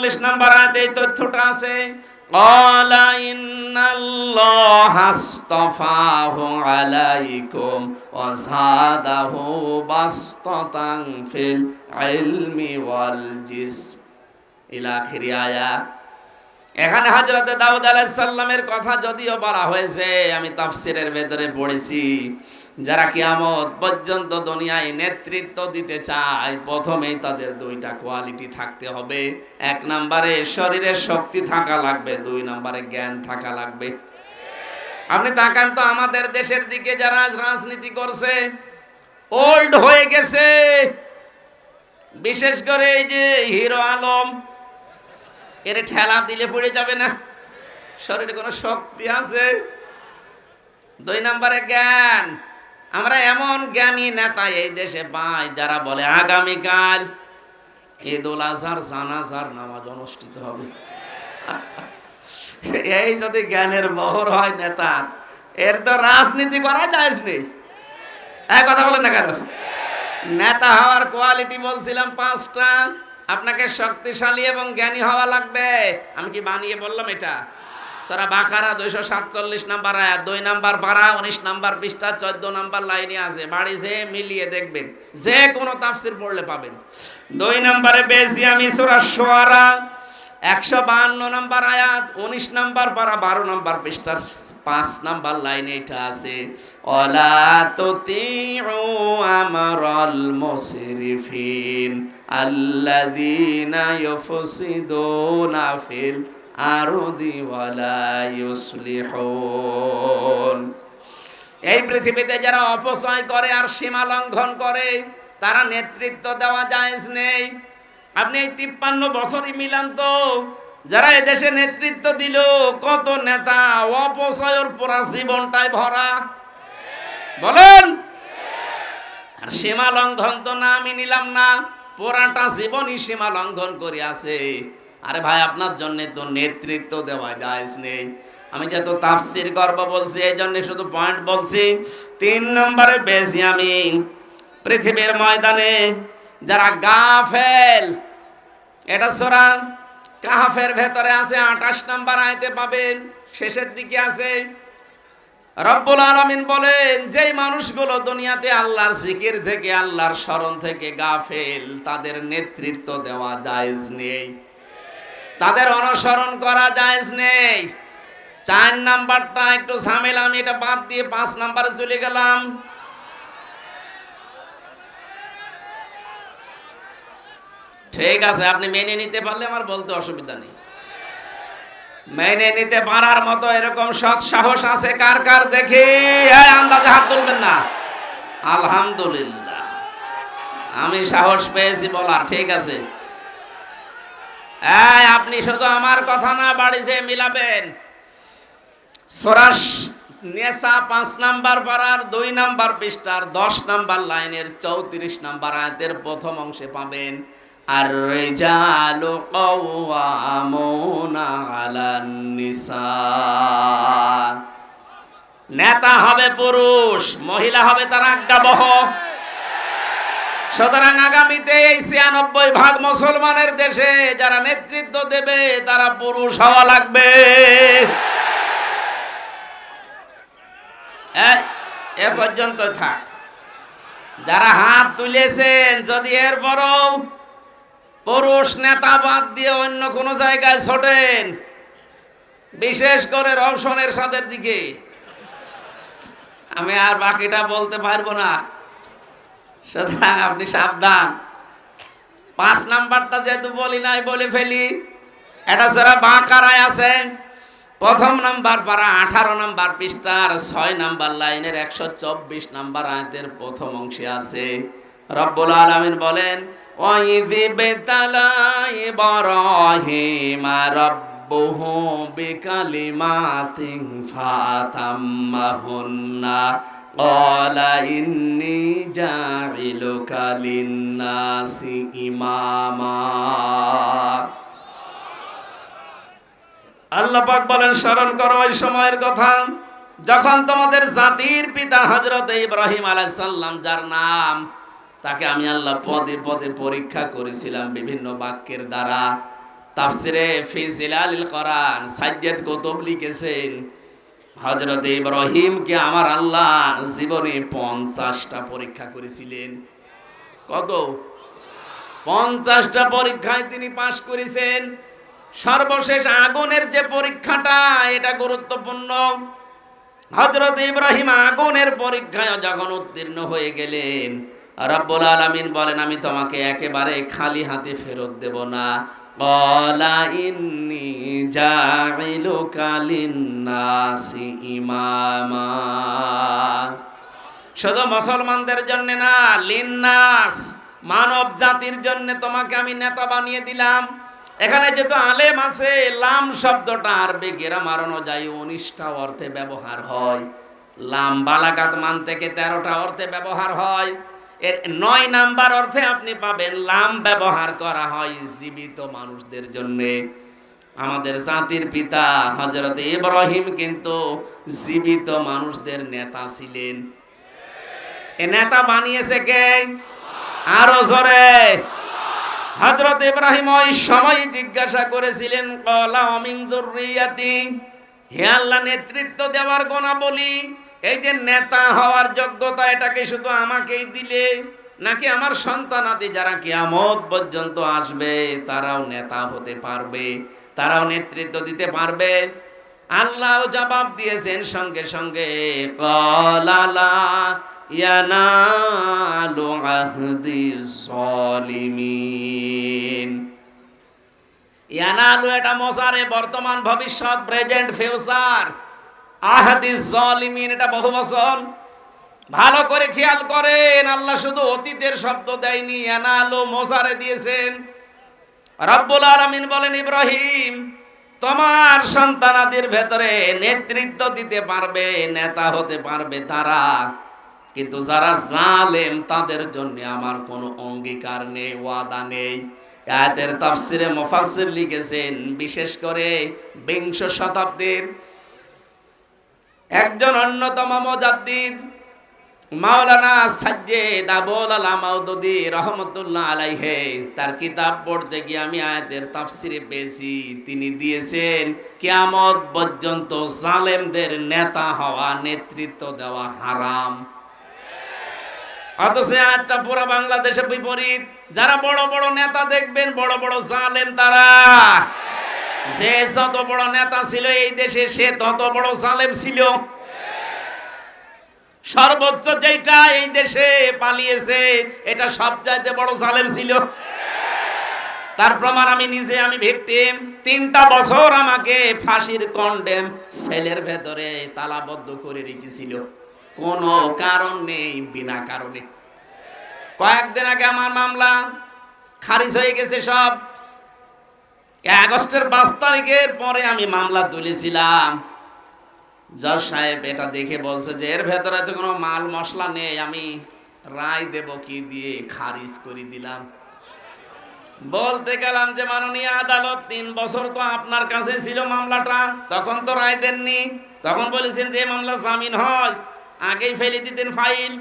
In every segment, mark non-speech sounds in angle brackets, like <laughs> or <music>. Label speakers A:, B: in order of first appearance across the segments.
A: সাতচল্লিশ নাম্বার আয়াতে এই তথ্যটা আছে قال إن الله اصطفاه عليكم وزاده بسطة في العلم والجسم إلى آخر آية এখানে হজরতে দাউদ আলাইসাল্লামের কথা যদিও বলা হয়েছে, আমি তাফসিরের ভেতরে পড়েছি। যারা কিয়ামত পর্যন্ত দুনিয়ায় নেতৃত্ব দিতে চায়, প্রথমেই তাদের দুইটা কোয়ালিটি থাকতে হবে। এক নম্বরে শরীরের শক্তি থাকা লাগবে, দুই নম্বরে জ্ঞান থাকা লাগবে। আপনি তাকান তো আমাদের দেশের দিকে যারা রাজনীতি করছে ওল্ড হয়ে গেছে। বিশেষ করে এই যে হিরো আলম এর ঠেলা দিলে পড়ে যাবে না। শরীরে কোনো শক্তি আছে? দুই নম্বরে জ্ঞান। আমরা এমন জ্ঞানী নেতা এই দেশে পাই যারা বলে, আগামীকাল ঈদুল আজহার জানাজার নামাজ অনুষ্ঠিত হবে। <laughs> এই যদি জ্ঞানের বহর হয় নেতা, এর তো রাজনীতি করা যায় নেই। এক কথা বলেন না কেন? নেতা হওয়ার কোয়ালিটি বলছিলাম পাঁচটা। আপনাকে শক্তিশালী এবং জ্ঞানী হওয়া লাগবে। আমি কি বানিয়ে বললাম এটা? সারা বাকারা দুইশো সাতচল্লিশ নাম্বার আয়াত, দুই নাম্বার পাড়া উনিশ নাম্বার পৃষ্ঠা, চোদ্দ নাম্বার লাইনে আছে। বাড়ি যে মিলিয়ে দেখবেন, যে কোনো তাফসির পড়লে পাবেন। দুই নাম্বারে বেশি আমি সুরা সোয়ারা একশো বাহান্ন নাম্বার আয়াত, উনিশ নাম্বার পারা, বারো নাম্বার পৃষ্ঠার পাঁচ নাম্বার লাইনে এটা আছে। অলা তুতিউ আমরাল মুসরিফিন আল্লাযীনা ইউফসিদুনা ফিল আরদি ওয়ালা ইউসলিহুন এই পৃথিবীতে যারা অপচয় করে আর সীমা লঙ্ঘন করে, তারা নেতৃত্ব দেওয়া যায় নেই। আপনি এই তিপ্পান্ন বছরই মিলান তো, যারা এদেশে নেতৃত্ব দিল, কত নেতা অপচয়ের পুরা জীবনটাই ভরা। বলেন? আর সীমা লঙ্ঘন তো না, আমি নিলাম না। পুরাটা জীবনই সীমা লঙ্ঘন করে আছে আরে ভাই, আপনার জন্য তো নেতৃত্ব দেওয়া যায় নেই আমি যত তাফসির গর্ব বলছি, এই জন্য শুধু পয়েন্ট বলছি, তিন নম্বরে বেশি আমি পৃথিবীর ময়দানে যারা গাফেল, এটা সোরা কাহাফের ভেতরে আছে, আঠাশ নাম্বার আয়তে পাবেন, শেষের দিকে আছে রব্বুল আলমিন বলেন, যেই মানুষগুলো দুনিয়াতে আল্লাহর জিকির থেকে, আল্লাহর স্মরণ থেকে গাফেল, তাদের নেতৃত্ব দেওয়া জায়েজ নেই। তাদের অনুসরণ করা জায়েজ নেই। চার নাম্বারটা একটু ঝামেলা, আমি এটা বাদ দিয়ে পাঁচ নাম্বারে চলে গেলাম। ঠিক আছে, আপনি মেনে নিতে পারলে আমার বলতে অসুবিধা নেই। মেনে নিতে পারার মতো এরকম সৎ সাহস আছে কার কার দেখে? আন্দাজে হাত তুলবেন না। আলহামদুলিল্লাহ। আমি সাহস পেয়েছি বলার, ঠিক আছে। আপনি শুধু আমার কথা না, বাড়ি বাড়িতে মিলাবেন। সরাস নেশা পাঁচ নাম্বার পাড়ার, দুই নাম্বার পৃষ্ঠার, দশ নাম্বার লাইনের, চৌত্রিশ নাম্বার আয়াতের প্রথম অংশে পাবেন রেজালু কওয়ামুনা আলান নিসা নেতা হবে পুরুষ, মহিলা হবে তার আজ্ঞাবহ। সুতরাং আগামীতে এই ছিয়ানব্বই ভাগ মুসলমানের দেশে যারা নেতৃত্ব দেবে, তারা পুরুষ হওয়া লাগবে। এ পর্যন্ত থাক। যারা হাত তুলেছেন, যদি এরপরও পুরুষ নেতা বাদ দিয়ে অন্য কোনো জায়গায় ছোটেন। বিশেষ করে রওশনের সাদের দিকে। আমি আর বাকিটা বলতে পারব না। সুতরাং আপনি সাবধান। পাঁচ নাম্বারটা যেহেতু বলি নাই, বলে ফেলি। এটা যারা বাঁকারায় আছে, প্রথম নাম্বার পারা, আঠারো নাম্বার পৃষ্ঠার ছয় নাম্বার লাইনের একশো চব্বিশ নাম্বার আয়তের প্রথম অংশে আছে। রব্বুল আলমিন বলেন ওয়াইযি বেতালা ইব্রাহিমা রব্বুহু বিকালিমাতিন ফাতাম্মাহুন্না قال إني جاعلك للناس إماما আল্লাহ পাক বলেন স্মরণ করো ওই সময়ের কথা যখন তোমাদের জাতির পিতা হজরত ইব্রাহিম আলাইসাল্লাম যার নাম তাকে আমি আল্লাহ পদে পদে পরীক্ষা করেছিলাম বিভিন্ন বাক্যের দ্বারা। তাফসিরে ফি জিলালিল কোরআন সাজ্জাদ কুতুব লিখেছেন, হযরত ইব্রাহিমকে আমার আল্লাহ জীবনে পঞ্চাশটা পরীক্ষা করেছিলেন। কত? পঞ্চাশটা পরীক্ষায় তিনি পাশ করেছেন। সর্বশেষ আগুনের যে পরীক্ষাটা, এটা গুরুত্বপূর্ণ। হজরত ইব্রাহিম আগুনের পরীক্ষায় যখন উত্তীর্ণ হয়ে গেলেন রব্বুল আলামিন বলেন, আমি তোমাকে একেবারে খালি হাতে ফেরত দেব না। কলা ইন্নি জাইলুকা লিন্নাসি ইমামা। শুধু মুসলমানদের জন্য না, লিন্নাস মানব জাতির জন্য তোমাকে আমি নেতা বানিয়ে দিলাম। এখানে যেহেতু আলেম আছে, লাম শব্দটা আরবি গ্রামার অনুযায়ী উনিশটা অর্থে ব্যবহার হয়। লাম বালাগাত মান থেকে তেরোটা অর্থে ব্যবহার হয়। এর নয় নাম্বার অর্থে আপনি পাবেন লাম ব্যবহার করা হয় জীবিত মানুষদের জন্যে। আমাদের জাতির পিতা হজরত ইব্রাহিম কিন্তু জীবিত মানুষদের নেতা ছিলেন। এ নেতা বানিয়েছে কে? আরও জোরে। হজরত ইব্রাহিম ওই সময় জিজ্ঞাসা করেছিলেন, কলা অমিন জরুরিয়াতি হে আল্লাহ, নেতৃত্ব দেওয়ার গোনা বলি এই যে নেতা হওয়ার যোগ্যতা এটাকে শুধু আমাকেই দিলে? নাকি আমার সন্তানাদি যারা কিয়ামত পর্যন্ত আসবে, তারাও নেতা হতে পারবে, তারাও নেতৃত্ব দিতে পারবে? আল্লাহ জবাব দিয়েছেন সঙ্গে সঙ্গে, কলালা এটা মশারে বর্তমান ভবিষ্যৎ, প্রেজেন্ট, ফিউচার। আহাদিস এটা বহু ভালো করে খেয়াল করেন, আল্লাহ শুধু অতীতের শব্দ দেয়নি, এনালো মশারে দিয়েছেন। রব্বুল আলামিন বলেন, ইব্রাহিম, তোমার সন্তানাদের ভেতরে নেতৃত্ব দিতে পারবে, নেতা হতে পারবে তারা। কিন্তু যারা জালেম, তাদের জন্য আমার কোনো অঙ্গীকার নেই, ওয়াদা নেই। আয়াতের তাফসিরে মুফাসসির লিখেছেন, বিশেষ করে বিংশ শতাব্দীর একজন অন্যতম মুজাদ্দিদ, মাওলানা সাজ্জেদ আবুল আলামাউদ্দি রহমতুল্লাহ আলাইহে, তার কিতাব পড়তে গিয়ে আমি আয়াতের তাফসিরে পেয়েছি। তিনি দিয়েছেন, কিয়ামত পর্যন্ত জালেমদের নেতা হওয়া, নেতৃত্ব দেওয়া হারাম। অথচ আজটা পুরো বাংলাদেশে বিপরীত। যারা বড় বড় নেতা দেখবেন, বড় বড় জালেম তারা। যে যত বড় নেতা ছিল এই দেশে, সে তত বড় জালেম ছিল। সর্বোচ্চ যেটা এই দেশে পালিয়েছে, এটা সব সবচাইতে বড় জালেম ছিল। তার প্রমাণ আমি নিজে, আমি ভিকটিম। তিনটা বছর আমাকে ফাঁসির কন্ডেম সেলের ভেতরে তালাবদ্ধ করে রেখেছিল। কোনো কারণ নেই, বিনা কারণে। কয়েকদিন আগে আমার মামলা খারিজ হয়ে গেছে সব। আগস্টের পাঁচ তারিখের পরে আমি মামলা তুলেছিলাম। জজ সাহেব এটা দেখে বলছে যে, এর ভেতরে তো কোনো মাল মশলা নেই, আমি রায় দেব কি দিয়ে খারিজ করে দিলাম। বলতে গেলাম যে, মাননীয় আদালত, তিন বছর তো আপনার কাছে ছিল মামলাটা, তখন তো রায় দেননি। তখন বলেছেন যে মামলা জামিন হয়, আগেই ফেলে দিতেন ফাইল।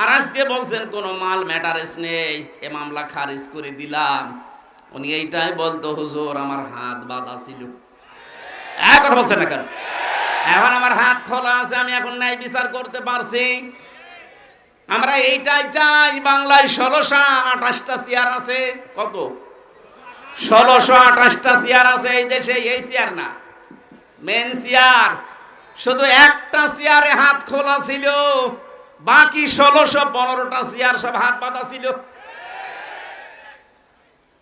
A: আর আজকে বলছেন, কোনো মাল ম্যাটারেস নেই, এ মামলা খারিজ করে দিলাম। উনি এইটাই বলতো, হুজুর, আমার হাত বাঁধা ছিল। কথা বলছেন না কেন? এখন আমার হাত খোলা আছে, আমি এখন ন্যায় বিচার করতে পারছি। আমরা এইটাই চাই, বাংলায় ষোলোশো আঠাশটা চেয়ার আছে। কত? ষোলোশো আঠাশটা চেয়ার আছে এই দেশে, এই চেয়ার না। মেন চেয়ার, শুধু একটা চেয়ারে হাত খোলা ছিল, বাকি ষোলোশো পনেরোটা চেয়ার সব হাত বাঁধা ছিল।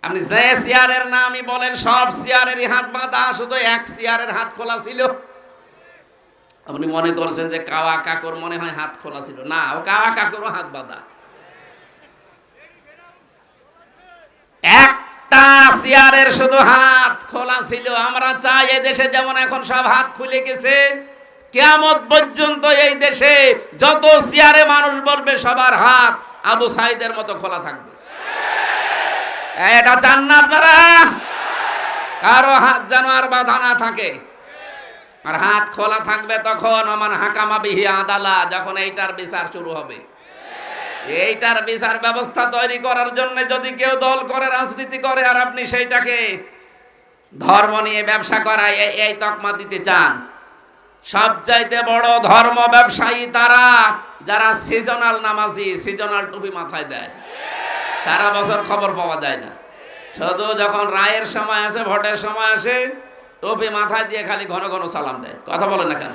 A: আপনি যে চেয়ারের নামই বলেন, সব চেয়ারেরই হাত বাঁধা, শুধু এক চেয়ারের হাত খোলা ছিল। আপনি মনে করছেন যে কাওয়া কাকর মনে হয় হাত খোলা ছিল। না, ও কাওয়া কাকরও হাত বাঁধা। একটা চেয়ারের শুধু হাত খোলা ছিল। আমরা চাই এই দেশে যেমন এখন সব হাত খুলে গেছে, কেয়ামত পর্যন্ত এই দেশে যত চেয়ারে মানুষ বলবে, সবার হাত আবু সাইদের মতো খোলা থাকবে। এটা চান না আপনারা? কারও হাত যেন আর বাধা না থাকে। আর হাত খোলা থাকবে তখন আমার হাকামা বিহি আদালা, যখন এইটার বিচার শুরু হবে। এইটার বিচার ব্যবস্থা তৈরি করার জন্য যদি কেউ দল করে, রাজনীতি করে, আর আপনি সেইটাকে ধর্ম নিয়ে ব্যবসা করায়, এই তকমা দিতে চান। সবচাইতে বড় ধর্ম ব্যবসায়ী তারা, যারা সিজনাল নামাজি সিজনাল টুপি মাথায় দেয়। সারা বছর খবর পাওয়া যায় না। শুধু যখন রায়ের সময় আসে, ভোটের সময় আসে, টুপি মাথায় দিয়ে খালি ঘন ঘন সালাম দেয়। কথা বলে না কেন?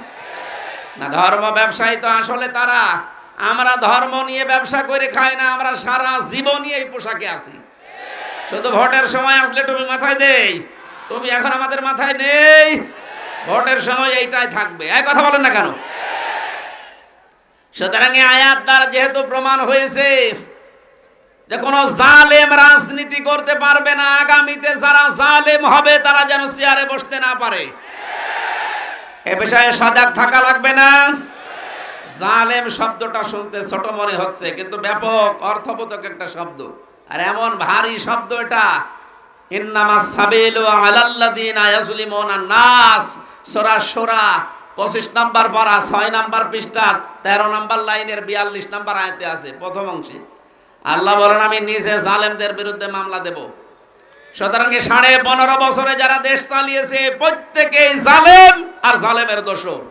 A: না, ধর্ম ব্যবসায়ী তো আসলে তারা। আমরা ধর্ম নিয়ে ব্যবসা করে খাই না, আমরা সারা জীবনই এই পোশাকে আছি। শুধু ভোটের সময় আসলে টুপি মাথায় দেই। টুপি এখন আমাদের মাথায় নেই। ভোটের সময় এইটাই থাকবে। এই কথা বলেন না কেন? সুতরাং আয়াত দ্বারা যেহেতু প্রমাণ হয়েছে যে কোন জালেম রাজনীতি করতে পারবে না, আগামীতে যারা জালেম হবে, তারা যেন চেয়ারে বসতে না পারে। এ বিষয়ে সজাগ থাকা লাগবে না। জালেম শব্দটা শুনতে ছোট মনে হচ্ছে, কিন্তু ব্যাপক অর্থবোধক একটা শব্দ। আর এমন ভারী শব্দ এটা ইন্নামাস সাবিলু আলাল্লাযিনা ইয়াজলিমুনা নাস। সূরা সূরা 25 নাম্বার পারা 6 নাম্বার পৃষ্ঠা 13 নাম্বার লাইনের 42 নাম্বার আয়াতে আছে, প্রথম অংশে। আল্লাহ বলেন, আমি নিজে জালেমদের বিরুদ্ধে মামলা দেব। সুতরাং সাড়ে পনেরো বছরে যারা দেশ চালিয়েছে, প্রত্যেকেই জালেম আর জালেমের দোষর।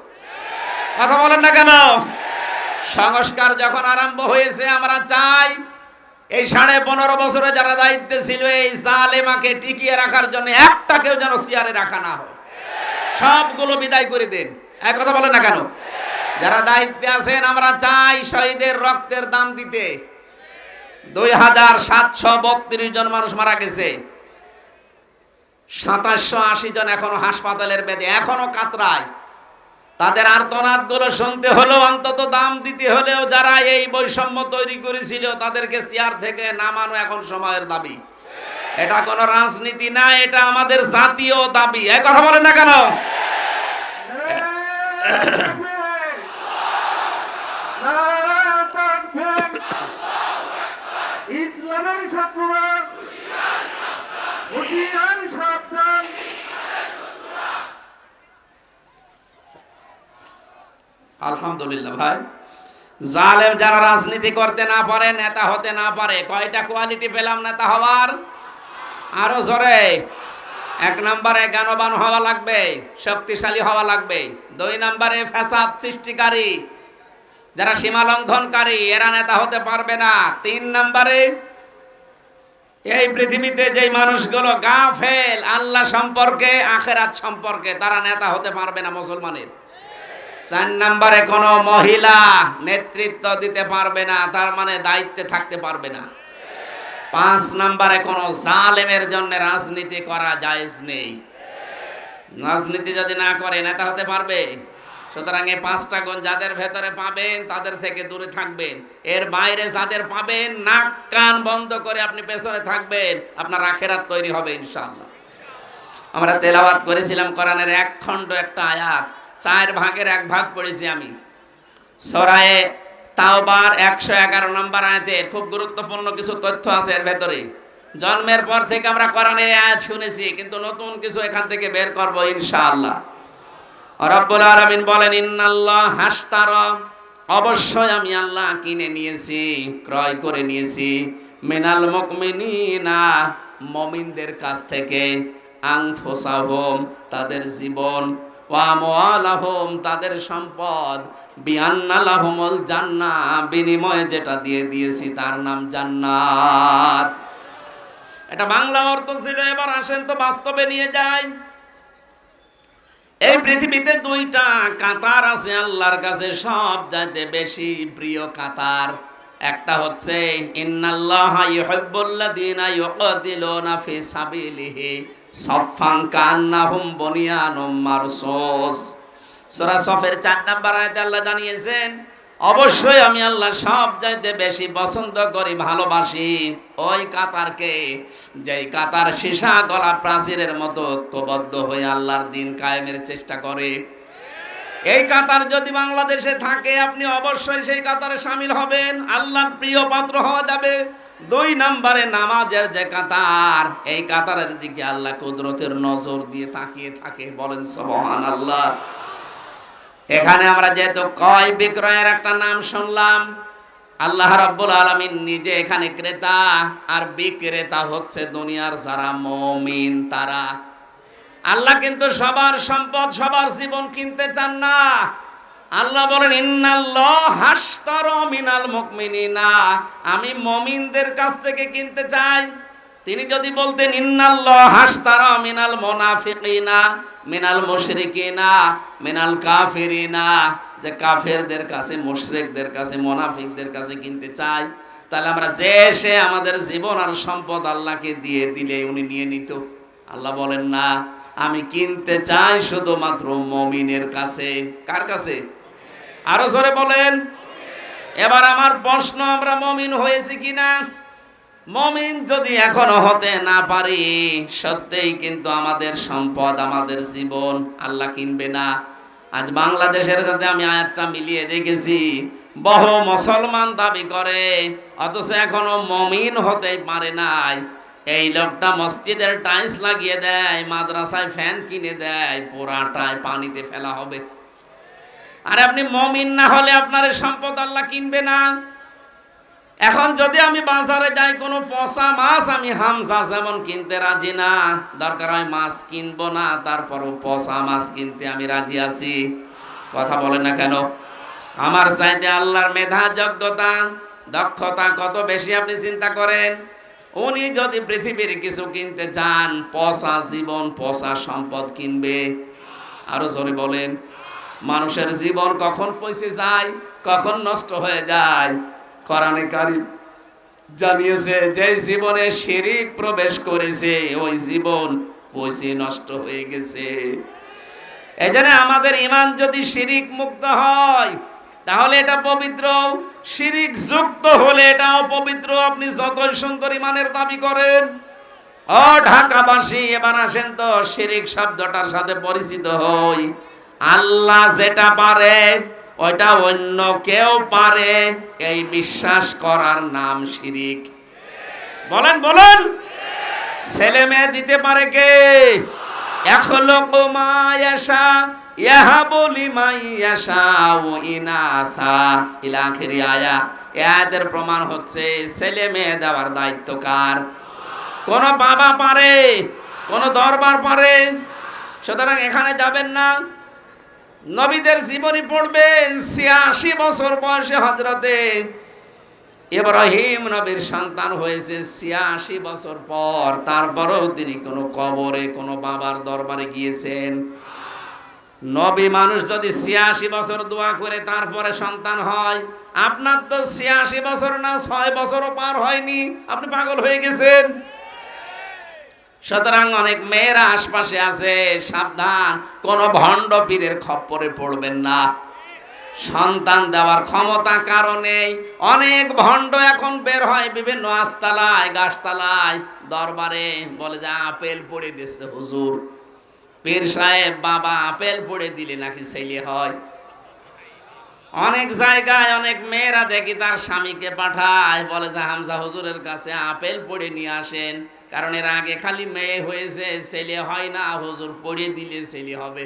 A: কথা বলেন না কেন? সংস্কার যখন আরম্ভ হয়েছে, আমরা চাই এই সাড়ে পনেরো বছরে যারা দায়িত্বে ছিল, এই জালেমাকে টিকিয়ে রাখার জন্য একটা কেউ যেন চেয়ারে রাখা না হয়। সবগুলো বিদায় করে দিন। এক কথা বলেন না কেন? যারা দায়িত্বে আছেন, আমরা চাই শহীদের রক্তের দাম দিতে। দুই হাজার সাতশো বত্রিশ জন মানুষ মারা গেছে। সাতাশশো আশি জন এখনও হাসপাতালের বেদে, এখনও কাতরায়। তাদের আর্তনাদগুলো শুনতে হলেও, অন্তত দাম দিতে হলেও যারা এই বৈষম্য তৈরি করেছিল, তাদেরকে চেয়ার থেকে নামানো এখন সময়ের দাবি। এটা কোনো রাজনীতি না, এটা আমাদের জাতীয় দাবি। এই কথা বলেন না কেন? আলহামদুলিল্লাহ ভাই। জালেম যারা রাজনীতি করতে না পারে, নেতা হতে না পারে, কয়টা কোয়ালিটি পেলাম নেতা হওয়ার? আরও জোরে। এক নম্বরে জ্ঞানবান হওয়া লাগবে, শক্তিশালী হওয়া লাগবে। দুই নম্বরে ফ্যাসাদ সৃষ্টিকারী, যারা সীমা লঙ্ঘনকারী, এরা নেতা হতে পারবে না। তিন নম্বরে এই পৃথিবীতে যে মানুষগুলো গাফেল, আল্লাহ সম্পর্কে, আখেরাত সম্পর্কে, তারা নেতা হতে পারবে না মুসলমানের। চার নম্বরে কোনো মহিলা নেতৃত্ব দিতে পারবে না, তার মানে দায়িত্বে থাকতে পারবে না। পাঁচ নম্বরে কোনো জালেমের জন্য রাজনীতি করা জায়েজ নেই। রাজনীতি যদি না করে, নেতা হতে পারবে? সুতরাং এই পাঁচটা গুণ যাদের ভেতরে পাবেন, তাদের থেকে দূরে থাকবেন। এর বাইরে যাদের পাবেন, নাক কান বন্ধ করে আপনি পেছনে থাকবেন। আপনার আখেরাত তৈরি হবে ইনশাআল্লাহ। আমরা তেলাওয়াত করেছিলাম কোরআনের এক খণ্ড একটা আয়াত। চার ভাগের এক ভাগ পড়েছি আমি। সরায়ে তাওবার একশো এগারো নম্বর আয়াতে খুব গুরুত্বপূর্ণ কিছু তথ্য আছে এর ভেতরে। জন্মের পর থেকে আমরা কোরআনের আয়াত শুনেছি, কিন্তু নতুন কিছু এখান থেকে বের করব ইনশাআল্লাহ। রব্বুল আলামিন বলেন, ইন্নাল্লাহ হাসতারা অবশ্যই আমি আল্লাহ কিনে নিয়েছি, ক্রয় করে নিয়েছি। মিনাল মুকমিনিনা মমিনদের কাছ থেকে আংফোসাহম তাদের জীবন। ওয়ামওয়ালাহম তাদের সম্পদ। বিয়ান্নালাহমল জান্না বিনিময়ে যেটা দিয়ে দিয়েছি তার নাম জান্নাত। এটা বাংলা অর্থ ছিল, এবার আসেন তো বাস্তবে নিয়ে যায় এই পৃথিবীতে দুইটা কাতার আছে, আল্লাহর কাছে সব যাইতে বেশি প্রিয় কাতার। একটা হচ্ছে সফের 4 নাম্বার আয়াতে আল্লাহ জানিয়েছেন অবশ্যই আমি আল্লাহ সব চাইতে বেশি পছন্দ করি, ভালোবাসি। ওই কাতারকে, যেই কাতার সীসা গলা প্রাচীরের মতো ঐক্যবদ্ধ হয়ে আল্লাহর দিন কায়েমের চেষ্টা করে। এই কাতার যদি বাংলাদেশে থাকে, আপনি অবশ্যই সেই কাতারে সামিল হবেন। আল্লাহর প্রিয় পাত্র হওয়া যাবে। দুই নম্বরে নামাজের যে কাতার, এই কাতারের দিকে আল্লাহ কুদরতের নজর দিয়ে তাকিয়ে থাকে, বলেন সবহান আল্লাহ এখানে আমরা যেহেতু কয় বিক্রয়ের একটা নাম শুনলাম, আল্লাহ রাব্বুল আলামিন নিজে এখানে ক্রেতা, আর বিক্রেতা হচ্ছে দুনিয়ার যারা মমিন তারা। আল্লাহ কিন্তু সবার সম্পদ, সবার জীবন কিনতে চান না। আল্লাহ বলেন, ইন্নাল্লাহ হাসতার মিনাল মুকমিনিনা আমি মমিনদের কাছ থেকে কিনতে চাই। তিনি যদি বলতেন, ইন্নাল্লাহ হাসতার মিনাল মুনাফিকিনা, মিনাল মুশরিকিনা, মিনাল কাফিরিনা। যে কাফেরদের কাছে, মুশরিকদের কাছে, মুনাফিকদের কাছে কিনতে চাই তাহলে আমরা যে সে আমাদের জীবন আর সম্পদ আল্লাহকে দিয়ে দিলে উনি নিয়ে নিত। আল্লাহ বলেন, না, আমি কিনতে চাই শুধুমাত্র মমিনের কাছে। কার কাছে? আরও জোরে বলেন। এবার আমার প্রশ্ন, আমরা মমিন হয়েছি কিনা? মমিন যদি এখনও হতে না পারি, সত্যিই কিন্তু আমাদের সম্পদ, আমাদের জীবন আল্লাহ কিনবে না। আজ বাংলাদেশের সাথে আমি আয়াতটা মিলিয়ে দেখেছি বহু মুসলমান দাবি করে, অথচ এখনও মমিন হতে পারে নাই। এই লোকটা মসজিদের টাইলস লাগিয়ে দেয়, মাদ্রাসায় ফ্যান কিনে দেয়, পোড়াটায় পানিতে ফেলা হবে। আর আপনি মমিন না হলে আপনার সম্পদ আল্লাহ কিনবে না। এখন যদি আমি বাজারে যাই, কোনো পচা মাছ আমি হামসা যেমন কিনতে রাজি না, দরকার হয় মাছ কিনবো না, তারপরও পচা মাছ কিনতে আমি রাজি আছি। কথা বলে না কেন? আমার চাইতে আল্লাহর মেধা, যোগ্যতা, দক্ষতা কত বেশি আপনি চিন্তা করেন? উনি যদি পৃথিবীর কিছু কিনতে চান, পচা জীবন, পচা সম্পদ কিনবে। আরও জোরে বলেন, মানুষের জীবন কখন পয়সে যায়, কখন নষ্ট হয়ে যায় কোরআনে কারিম জানিয়েছে, যে জীবনে শিরিক প্রবেশ করেছে, ওই জীবন পয়সে নষ্ট হয়ে গেছে। এই আমাদের ইমান যদি শিরিক মুক্ত হয়, তাহলে এটা পবিত্র। শিরিক যুক্ত হলে এটা অপবিত্র আপনি যতই সুন্দর ইমানের দাবি করেন, ও ঢাকাবাসী, এবার আসেন তো, শিরিক শব্দটার সাথে পরিচিত হই। আল্লাহ যেটা পারে ওইটা অন্য কেউ পারে। এই বিশ্বাস করার নাম শিরিক। বলেন বলেন। ছেলে মেয়ে দিতে পারে কে? এখলক মায়াশা ইহা বলি মাইয়াশা ও ইনাথা ইলা আখিরি আয়া। এদের প্রমাণ হচ্ছে ছেলে মেয়ে দেওয়ার দায়িত্ব কার? কোন বাবা পারে, কোন দরবার পারে। সুতরাং এখানে যাবেন না। নবীদের জীবনী পড়বেন ছিয়াশি বছর বয়সে হজরতে ইব্রাহিম নবীর সন্তান হয়েছে ছিয়াশি বছর পর। তারপরেও তিনি কোনো কবরে, কোনো বাবার দরবারে গিয়েছেন। নবী মানুষ যদি ছিয়াশি বছর দোয়া করে তারপরে সন্তান হয়, আপনার তো ছিয়াশি বছর না ছয় বছরও পার হয়নি। আপনি পাগল হয়ে গেছেন। সুতরাং অনেক মেয়েরা আশপাশে আছে, সাবধান, কোন ভণ্ড পীরের খপ্পরে পড়বেন না। সন্তান দেওয়ার ক্ষমতা কারণে অনেক ভণ্ড এখন বের হয় বিভিন্ন আস্তালায়, গাছতলায়, দরবারে, বলে যে, আপেল পড়ে দিচ্ছে হুজুর। পীর সাহেব, বাবা, আপেল পড়ে দিলে নাকি ছেলে হয়। অনেক জায়গায় অনেক মেয়েরা দেখি তার স্বামীকে পাঠায়, বলে যে হামজা হুজুরের কাছে আপেল পড়ে নিয়ে আসেন। কারণ এর আগে খালি মেয়ে হয়েছে, ছেলে হয় না, হুজুর পড়ে দিলে ছেলে হবে।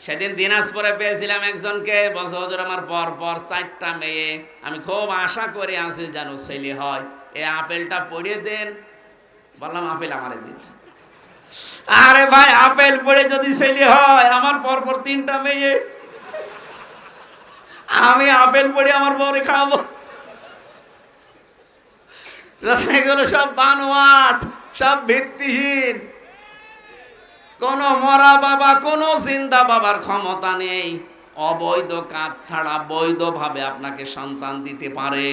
A: সেদিন দিনাজপুরে পেয়েছিলাম একজনকে বছর হুজুর, আমার পর পর চারটা মেয়ে, আমি খুব আশা করে আছি যেন ছেলে হয়। এই আপেলটা পড়িয়ে দেন। বললাম, আপেল আমারে দিন। আরে ভাই, আপেল পড়ে যদি ছেলে হয়, আমার পর পর তিনটা মেয়ে। আমি আপেল পড়ে আমার বউরে খাওয়াবো এগুলো সব বানোয়াট, সব ভিত্তিহীন। কোন মরা বাবা, কোন চিন্তা বাবার ক্ষমতা নেই। অবৈধ কাজ ছাড়া বৈধভাবে আপনাকে সন্তান দিতে পারে।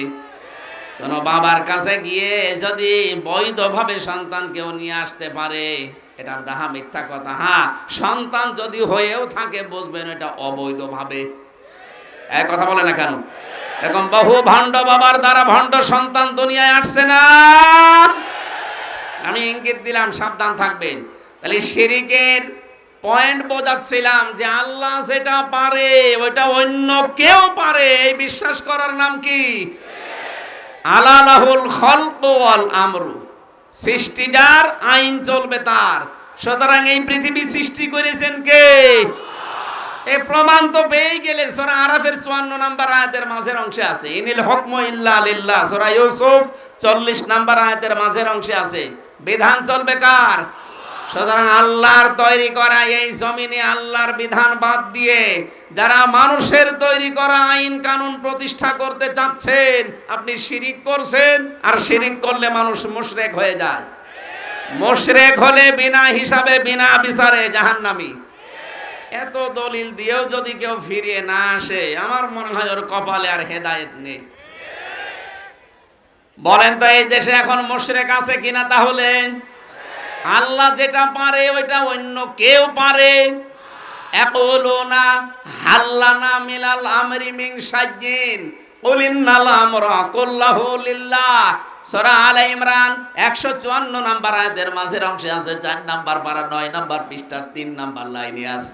A: কোন বাবার কাছে গিয়ে যদি বৈধভাবে সন্তান কেউ নিয়ে আসতে পারে, এটা ডাহা মিথ্যা কথা। হ্যাঁ সন্তান যদি হয়েও থাকে, বুঝবেন এটা অবৈধভাবে। এক কথা বলে না কেন? এরকম বহু ভণ্ড বাবার দ্বারা ভণ্ড সন্তান দুনিয়ায় আসছে না। আমি ইঙ্গিত দিলাম, সাবধান থাকবেন। তাহলে শিরিকের পয়েন্ট বোঝাচ্ছিলাম যে আল্লাহ যেটা পারে, ওইটা অন্য কেউ পারে। এই বিশ্বাস করার নাম কি? আলালাহুল খলক ওয়াল আমরু। সৃষ্টিটার আইন চলবে তার। সুতরাং এই পৃথিবী সৃষ্টি করেছেন কে? এই প্রমাণ তো পেয়ে গেলে সোরা আরাফের চুয়ান্ন নাম্বার আয়াতের মাঝের অংশে আছে। ইনিল হকম ইল্লা লিল্লাহ। সোরা ইউসুফ চল্লিশ নাম্বার আয়াতের মাঝের অংশে আছে। বিধান চলবে কার? সুতরাং আল্লাহর তৈরি করা এই জমিনে আল্লাহর বিধান বাদ দিয়ে যারা মানুষের তৈরি করা আইন কানুন প্রতিষ্ঠা করতে চাচ্ছেন, আপনি শিরিক করছেন, আর শিরিক করলে মানুষ মুশরেক হয়ে যায়। মুশরেক হলে বিনা হিসাবে, বিনা বিচারে জাহান্নামী। এত দলিল দিয়েও যদি কেউ ফিরিয়ে না আসে, আমার মনে হয় ওর কপালে আর হেদায়েত নেই। বলেন তো, এই দেশে এখন মুশরেক আছে কিনা তাহলে? আল্লাহ যেটা পারে, ওইটা অন্য কেউ পারে। একুলুনা হাল্লানা মিলাল আমরি সাজ্জিন উলিন্নাল আমরা কুল্লাহু লিল্লাহ। সূরা আলে ইমরান 154 নাম্বার আয়াতের মাঝের অংশে আছে 4 নাম্বার পারা 9 নাম্বার পৃষ্ঠার 3 নাম্বার লাইনে আছে।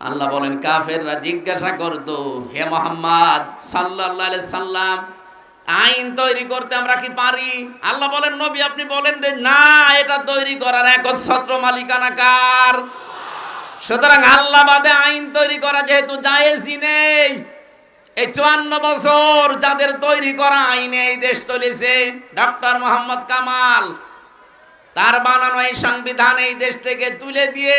A: আল্লাহ বলেন, কাফেররা জিজ্ঞাসা করতো, হে মোহাম্মদ আলাইহি সাল্লাম, আইন তৈরি করতে আমরা কি পারি? আল্লাহ বলেন, নবী, আপনি বলেন যে, না, এটা তৈরি করার একচ্ছত্র মালিকানা কার? সুতরাং আল্লাহ বাদে আইন তৈরি করা যেহেতু জায়েজই নেই। এই চুয়ান্ন বছর যাদের তৈরি করা আইনে এই দেশ চলেছে ডক্টর মোহাম্মদ কামাল তার বানানো এই সংবিধান এই দেশ থেকে তুলে দিয়ে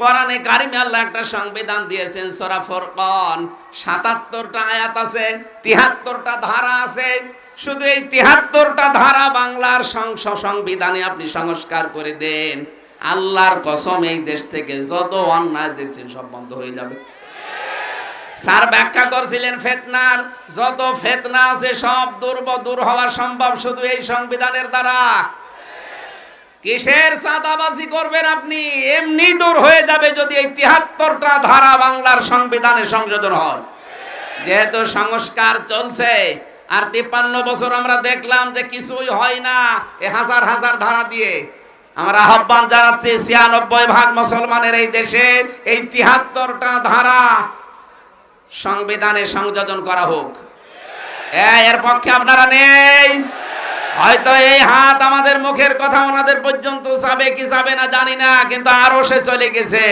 A: কোরআনে কারিমে আল্লাহ একটা সংবিধান দিয়েছেন, সূরা ফুরকান। 77টা আয়াত আছে 73টা ধারা আছে। শুধু এই 73টা ধারা বাংলার সংবিধানে আপনি সংস্কার করে দেন। আল্লাহর কসম এই দেশ থেকে যত অন্যায় দেখছেন সব বন্ধ হয়ে যাবে। স্যার ব্যাখ্যা করছিলেন, ফেতনার যত ফেতনা আছে সব দুর্ব দূর হওয়া সম্ভব শুধু এই সংবিধানের দ্বারা। কিসের চাঁদাবাজি করবেন আপনি? এমনি দূর হয়ে যাবে যদি এই তিহাত্তরটা ধারা বাংলার সংবিধানে সংযোজন হয়। যেহেতু সংস্কার চলছে, আর তিপ্পান্ন বছর আমরা দেখলাম যে কিছুই হয় না এ হাজার হাজার ধারা দিয়ে। আমরা আহ্বান জানাচ্ছি, ছিয়ানব্বই ভাগ মুসলমানের এই দেশে এই তিহাত্তরটা ধারা সংবিধানে সংযোজন করা হোক। এর পক্ষে আপনারা নেই। হয়তো এই হাত আমাদের মুখের কথা ওনাদের পর্যন্ত যাবে কি যাবে না জানি না, কিন্তু আরও সে চলে গেছে।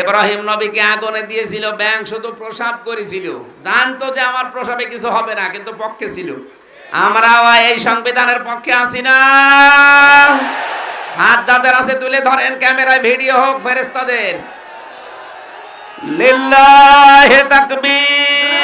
A: ইব্রাহিম নবীকে আগুনে দিয়েছিল ব্যাং শুধু প্রসাব করেছিল। জানতো যে আমার প্রসাবে কিছু হবে না, কিন্তু পক্ষে ছিল। আমরাও এই সংবিধানের পক্ষে আছি না। হাত যাদের আছে তুলে ধরেন, ক্যামেরায় ভিডিও হোক ফেরেস্তাদের লিল্লাহে তাকবীর।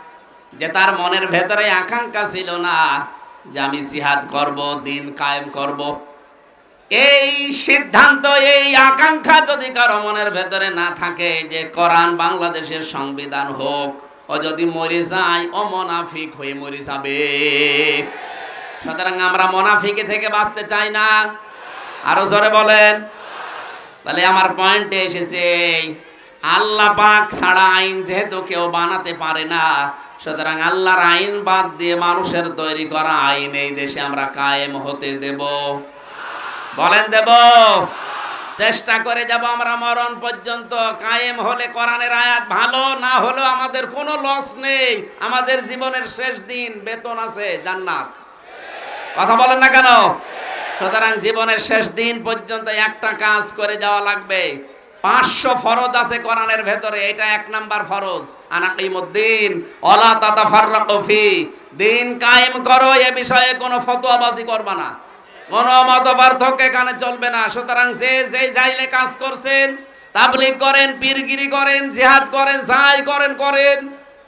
A: যে তার মনের ভেতরে আকাঙ্ক্ষা ছিল না যে আমি সিহাদ করব, দিন কায়েম করব। এই সিদ্ধান্ত, এই আকাঙ্ক্ষা যদি কারও মনের ভেতরে না থাকে, যে কোরআন বাংলাদেশের সংবিধান হোক, ও যদি মরে যায়, ও মোনাফিক হয়ে মরে যাবে। সুতরাং আমরা মোনাফিকে থেকে বাঁচতে চাই না। আরও জোরে বলেন। তাহলে আমার পয়েন্টে এসেছে আল্লাহ পাক ছাড়া আইন যেহেতু কেউ বানাতে পারে না, সুতরাং আল্লাহর আইন বাদ দিয়ে মানুষের তৈরি করা আইন এই দেশে আমরা কায়েম হতে দেব। বলেন দেব। চেষ্টা করে যাব আমরা মরণ পর্যন্ত কায়েম হলে কোরআনের আয়াত ভালো, না হলেও আমাদের কোনো লস নেই। আমাদের জীবনের শেষ দিন বেতন আছে, জান্নাত। কথা বলেন না কেন? সুতরাং জীবনের শেষ দিন পর্যন্ত একটা কাজ করে যাওয়া লাগবে। পাঁচশো ফরজ আছে কোরআনের ভেতরে, এটা এক নাম্বার ফরজ। আনাকিমুদ্দিন অলা তাতা ফাররাকফি দিন কায়েম করো, এ বিষয়ে কোনো ফতোয়াবাজি করবা না। কোনো মত পার্থক্য এখানে চলবে না। সুতরাং যে যে যাইলে কাজ করছেন, তাবলিগ করেন, পীরগিরি করেন, জিহাদ করেন, যাই করেন করেন।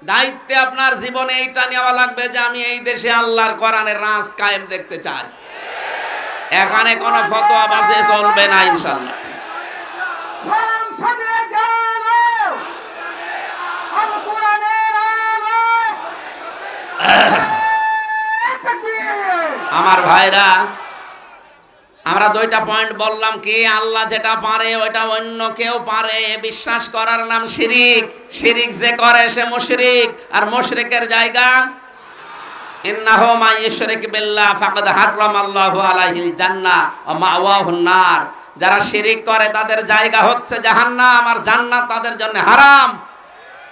A: দায়িত্বে আপনার জীবনে এইটা নেওয়া লাগবে যে আমি এই দেশে আল্লাহর কোরআনের রাজ কায়েম দেখতে চাই। এখানে কোনো ফতোয়া বাসে চলবে না ইনশাল্লাহ আমার ভাইরা, আমরা দুইটা পয়েন্ট বললাম কি, আল্লাহ যেটা পারে ওইটা অন্য কেউ পারে। বিশ্বাস করার নাম শিরিক। শিরিক যে করে সে মুশরিক। আর মুশরিকের জায়গা? ইন্নাহু মা ইউশরিক বিল্লাহ ফাকাদ হারামাল্লাহু আলাইহিল জান্নাহ ওয়া মাওয়াহুন নার। যারা শিরিক করে, তাদের জায়গা হচ্ছে জাহান্নাম আর জান্নাত তাদের জন্য হারাম।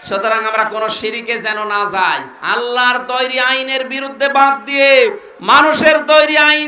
A: সুতরাং আমরা কোন শিরিকে যেন না যাই। আল্লাহর তৈরি আইনের বিরুদ্ধে বাদ দিয়ে মানুষের তৈরি আইন